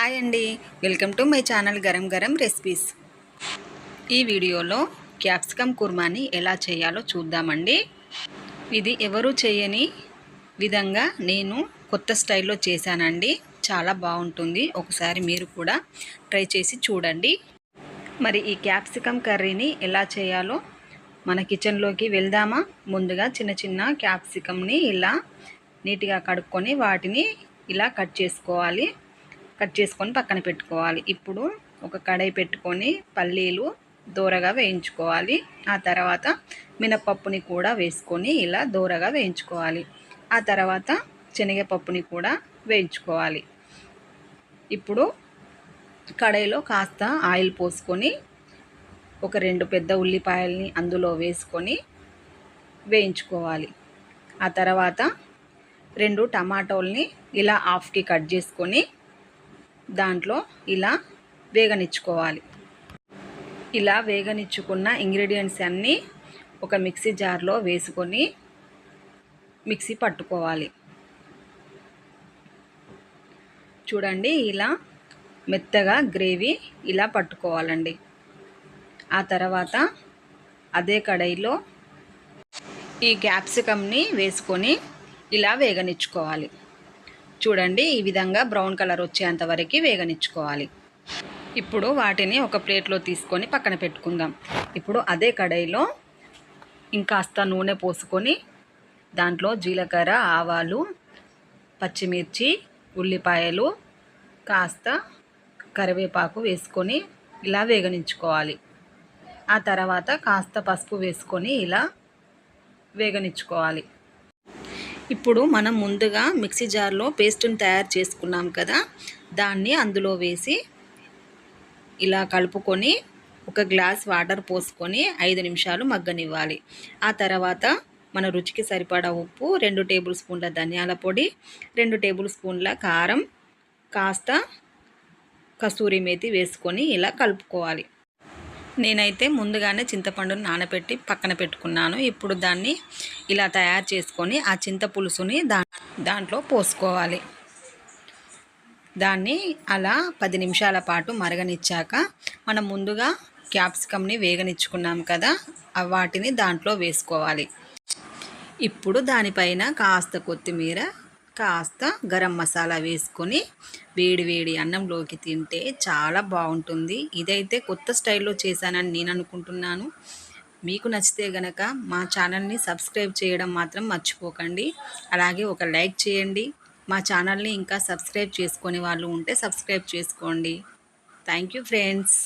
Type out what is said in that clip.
Hi అండి. Welcome to my channel Garam Garam recipes. ఈ వీడియోలో క్యాప్సికమ్ కుర్మాని ఎలా చేయాలో చూద్దామండి. ఇది ఎవరు చేయని విధంగా నేను కొత్త స్టైల్లో చేశానండి. చాలా బాగుంటుంది. ఒకసారి మీరు కూడా ట్రై చేసి చూడండి. మరి ఈ క్యాప్సికమ్ కర్రీని ఎలా చేయాలో మన కిచెన్లోకి వెళ్దామా? ముందుగా చిన్న చిన్న క్యాప్సికమ్ని ఇలా నీట్గా కడుక్కొని వాటిని ఇలా కట్ చేసుకోవాలి. కట్ చేసుకొని పక్కన పెట్టుకోవాలి. ఇప్పుడు ఒక కడాయి పెట్టుకొని పల్లీలు దూరగా వేయించుకోవాలి. ఆ తర్వాత మినపప్పుని కూడా వేసుకొని ఇలా దూరగా వేయించుకోవాలి. ఆ తర్వాత శనగపప్పుని కూడా వేయించుకోవాలి. ఇప్పుడు కడాయిలో కాస్త ఆయిల్ పోసుకొని ఒక రెండు పెద్ద ఉల్లిపాయల్ని అందులో వేసుకొని వేయించుకోవాలి. ఆ తర్వాత రెండు టమాటోల్ని ఇలా హాఫ్కి కట్ చేసుకొని దాంట్లో ఇలా వేగనిచ్చుకోవాలి. ఇలా వేగనిచ్చుకున్న ఇంగ్రీడియంట్స్ అన్నీ ఒక మిక్సీ జార్లో వేసుకొని మిక్సీ పట్టుకోవాలి. చూడండి ఇలా మెత్తగా గ్రేవీ ఇలా పట్టుకోవాలండి. ఆ తర్వాత అదే కడాయిలో ఈ క్యాప్సికమ్ని వేసుకొని ఇలా వేగనిచ్చుకోవాలి. చూడండి ఈ విధంగా బ్రౌన్ కలర్ వచ్చేంత వరకు వేగనిచ్చుకోవాలి. ఇప్పుడు వాటిని ఒక ప్లేట్లో తీసుకొని పక్కన పెట్టుకుందాం. ఇప్పుడు అదే కడాయిలో ఇంకాస్త నూనె పోసుకొని దాంట్లో జీలకర్ర ఆవాలు పచ్చిమిర్చి ఉల్లిపాయలు కాస్త కరివేపాకు వేసుకొని ఇలా వేగనించుకోవాలి ఆ తర్వాత కాస్త పసుపు వేసుకొని ఇలా వేగనిచ్చుకోవాలి. ఇప్పుడు మనం ముందుగా మిక్సీ జార్లో పేస్ట్ని తయారు చేసుకున్నాం కదా దాన్ని అందులో వేసి ఇలా కలుపుకొని ఒక గ్లాస్ వాటర్ పోసుకొని ఐదు నిమిషాలు మగ్గనివ్వాలి. ఆ తర్వాత మన రుచికి సరిపడా ఉప్పు రెండు టేబుల్ స్పూన్ల ధనియాల పొడి రెండు టేబుల్ స్పూన్ల కారం కాస్త కస్తూరి మేతి వేసుకొని ఇలా కలుపుకోవాలి. నేనైతే ముందుగానే చింతపండును నానబెట్టి పక్కన పెట్టుకున్నాను. ఇప్పుడు దాన్ని ఇలా తయారు చేసుకొని ఆ చింత పులుసుని దా దాంట్లో పోసుకోవాలి. దాన్ని అలా పది నిమిషాల పాటు మరగనిచ్చాక మనం ముందుగా క్యాప్సికమ్ని వేగనిచ్చుకున్నాం కదా వాటిని దాంట్లో వేసుకోవాలి. ఇప్పుడు దానిపైన కాస్త కొత్తిమీర కాస్త గరం మసాలా వేసుకొని వేడి వేడి అన్నంలోకి తింటే చాలా బాగుంటుంది. ఇదైతే కొత్త స్టైల్లో చేశానని నేను అనుకుంటున్నాను. మీకు నచ్చితే గనక మా ఛానల్ని సబ్స్క్రైబ్ చేయడం మాత్రం మర్చిపోకండి. అలాగే ఒక లైక్ చేయండి. మా ఛానల్ని ఇంకా సబ్స్క్రైబ్ చేసుకునే వాళ్ళు ఉంటే సబ్స్క్రైబ్ చేసుకోండి. Thank you friends.